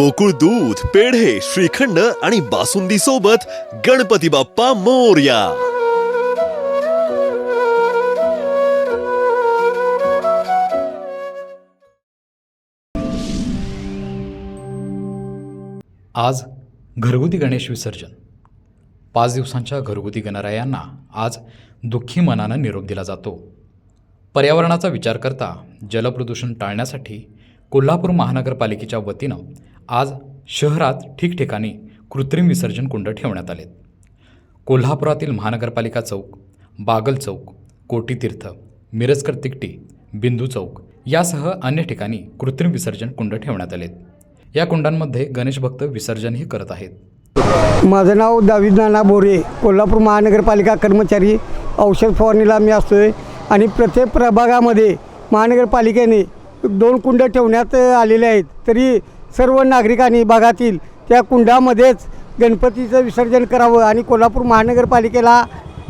गोकुळ दूध पेढे श्रीखंड आणि बासुंदी सोबत गणपती बाप्पा मोर्या. आज घरगुती गणेश विसर्जन. पाच दिवसांच्या घरगुती गणरायांना आज दुःखी मनानं निरोप दिला जातो. पर्यावरणाचा विचार करता जलप्रदूषण टाळण्यासाठी कोल्हापूर महानगरपालिकेच्या वतीनं आज शहरात ठिकठिकाणी कृत्रिम विसर्जन कुंड ठेवण्यात आलेत. कोल्हापुरातील महानगरपालिका चौक बागल चौक कोटीतीर्थ मिरजकर तिकटी बिंदू चौक यासह अन्य ठिकाणी कृत्रिम विसर्जन कुंड ठेवण्यात आलेत. या कुंडांमध्ये गणेश भक्त विसर्जनही करत आहेत. माझं नाव दावीद नाना बोरे कोल्हापूर महानगरपालिका कर्मचारी औषध फवारणीला मी असतो आहे आणि प्रत्येक प्रभागामध्ये महानगरपालिकेने दोन कुंड ठेवण्यात आलेले आहेत. तरी सर्व नागरिकांनी भागातील त्या कुंडामध्येच गणपतीचं विसर्जन करावं आणि कोल्हापूर महानगरपालिकेला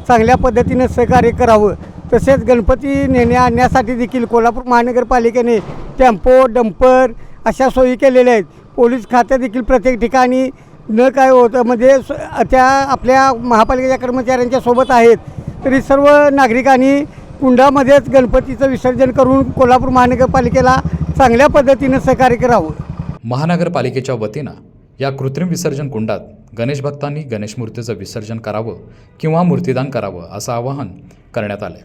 चांगल्या पद्धतीनं सहकार्य करावं. तसेच गणपती नेण्या आणण्यासाठी देखील कोल्हापूर महानगरपालिकेने टेम्पो डंपर अशा सोयी केलेल्या आहेत. पोलीस खात्या देखील प्रत्येक ठिकाणी न काय होतं म्हणजे स- त्या आपल्या महापालिकेच्या कर्मचाऱ्यांच्या सोबत आहेत. तरी सर्व नागरिकांनी कुंडामध्येच गणपतीचं विसर्जन करून कोल्हापूर महानगरपालिकेला चांगल्या पद्धतीनं सहकार्य करावं. महानगरपालिकेच्या वतीनं या कृत्रिम विसर्जन कुंडात गणेश भक्तांनी गणेश मूर्तीचं विसर्जन करावं किंवा मूर्तीदान करावं असं आवाहन करण्यात आलं